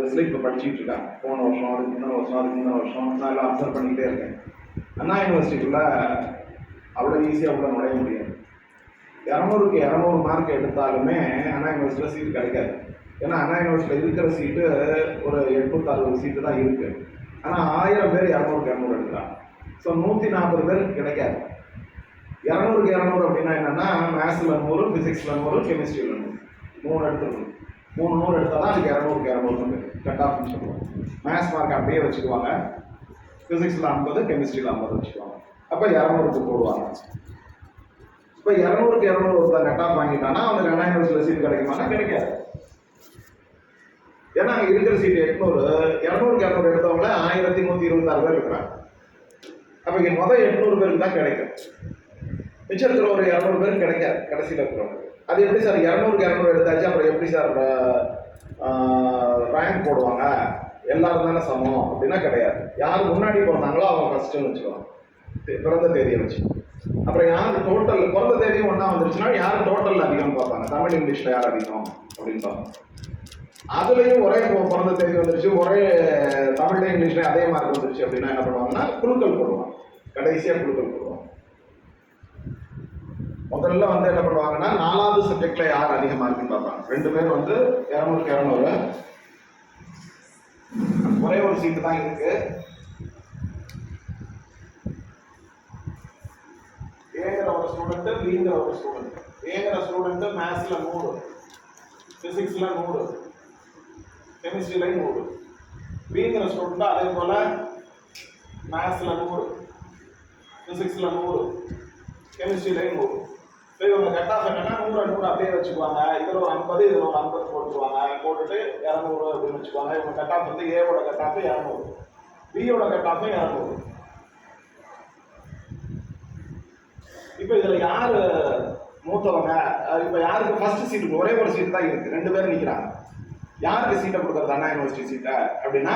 யூனிவர்சிட்டியில் இப்போ படிச்சுட்டு இருக்காங்க. போன வருஷம் அதுக்கு இன்னொரு வருஷம் அதுக்கு முந்தின வருஷம். நான் எல்லாம் அப்சர்வ் பண்ணிக்கிட்டே இருக்கேன். அண்ணா யூனிவர்சிட்டிக்குள்ள அவ்வளோ ஈஸியாக உள்ள நுழைய முடியாது. இரநூறுக்கு இரநூறு மார்க் எடுத்தாலுமே அண்ணா யூனிவர்சிட்டியில் சீட் கிடைக்காது. ஏன்னா அண்ணா யூனிவர்சிட்டியில் இருக்கிற சீட்டு ஒரு எட்நூத்தி அறுபது சீட்டு தான் இருக்குது ஆனால் ஆயிரம் பேர் இரநூறுக்கு இரநூறு எடுக்கிறாங்க. ஸோ நூற்றி நாற்பது பேருக்கு கிடைக்காது. இரநூறுக்கு இரநூறு அப்படின்னா என்னென்னா மேத்ஸில் நூறு ஃபிசிக்ஸில் நூறு கெமிஸ்ட்ரியில் நூறு. மூணு எடுத்துருக்கணும் மூணு நூறு எடுத்தால் தான் அதுக்கு இரநூறுக்கு இரநூறு கட் ஆஃப்னு சொல்லுவோம் மேத்ஸ் மார்க் அப்படியே வச்சுக்குவாங்க. ஃபிசிக்ஸில் ஐம்பது கெமிஸ்ட்ரியில் ஐம்பது வச்சுக்குவாங்க. அப்போ இரநூறுக்கு போடுவாங்க. இப்போ இரநூறுக்கு இரநூறு ஒருத்தர் கட் ஆஃப் வாங்கிட்டானா அவனுக்கு ரெண்டாயிரம் வருஷத்தில் சீட் கிடைக்குமானா கிடைக்காது. ஏன்னா அங்கே இருக்கிற சீட் எட்நூறு இரநூறுக்கு இரநூறு எடுத்தவங்கள ஆயிரத்தி நூற்றி இருபத்தாறு பேர் இருக்கிறாங்க. அப்போ இங்கே மொதல் எட்நூறு பேருக்கு தான் கிடைக்கும். மிச்சம் இருக்கிற ஒரு இரநூறு பேர் கிடைக்காது கடைசியில் இருக்கிறவங்க அது எப்படி சார் இரநூறுக்கு இரநூறு எடுத்தாச்சு அப்புறம் எப்படி சார் ரேங்க் போடுவாங்க? எல்லாரும் தானே சமம் அப்படின்னா கிடையாது. யார் முன்னாடி பிறந்தாங்களோ அவங்க ஃபஸ்ட்டுன்னு வச்சுக்கலாம் பிறந்த தேதியை வச்சு. அப்புறம் யார் டோட்டல் பிறந்த தேதியும் ஒன்றா வந்துருச்சுன்னா யார் டோட்டல் அதிகம் பார்ப்பாங்க. தமிழ் இங்கிலீஷில் யார் அதிகம் அப்படின்னு பார்ப்பாங்க. அதுலேயும் ஒரே பிறந்த தேதி வந்துருச்சு ஒரே தமிழ்ல இங்கிலீஷ்லேயும் அதே மார்க் வந்துருச்சு அப்படின்னா என்ன பண்ணுவாங்கன்னா குழுக்கள் போடுவாங்க. கடைசியாக குழுக்கள் போடுவாங்க. முதல்ல வந்து என்ன பண்ணுவாங்கன்னா நாலாவது சப்ஜெக்ட்ல யார் அதிகமாக மார்க்னு பார்ப்பாங்க. ரெண்டு பேர் வந்து இரநூறுக்கு இரநூறு. ஒரே ஒரு சீட்டு தான் இருக்கு. ஏங்கிற ஒரு ஸ்டூடெண்ட் பிங்கிற ஒரு ஸ்டூடெண்ட் ஏங்கிற ஸ்டூடெண்ட் மேத்ஸ்ல நூறு. பிசிக்ஸ்ல நூறு. கெமிஸ்ட்ரிலையும் நூறு. பிங்கிற ஸ்டூடெண்ட் அதே போல மேத்ஸ்ல நூறு. பிசிக்ஸ்ல நூறு. கெமிஸ்ட்ரிலையும் நூறு. சரி இவங்க கட் ஆஃப் என்னன்னா நூறு நூறு அப்படியே வச்சுக்குவாங்க. இதில் ஒரு ஐம்பது இதில் ஒரு ஐம்பது போட்டுக்குவாங்க. போட்டுட்டு இரநூறு அப்படின்னு வச்சுக்குவாங்க. இவங்க கட் ஆஃப் வந்து ஏவோட கட் ஆஃப் இரநூறு. பியோட கட் ஆஃப் இரநூறு. இப்போ இதில் யார் மூத்தவங்க? இப்போ யாருக்கு ஃபர்ஸ்ட் சீட்டு ஒரே ஒரு சீட் தான் இருக்கு. ரெண்டு பேரும் நிற்கிறாங்க யாருக்கு சீட்டை கொடுக்குறது அண்ணா யூனிவர்சிட்டி சீட்டை அப்படின்னா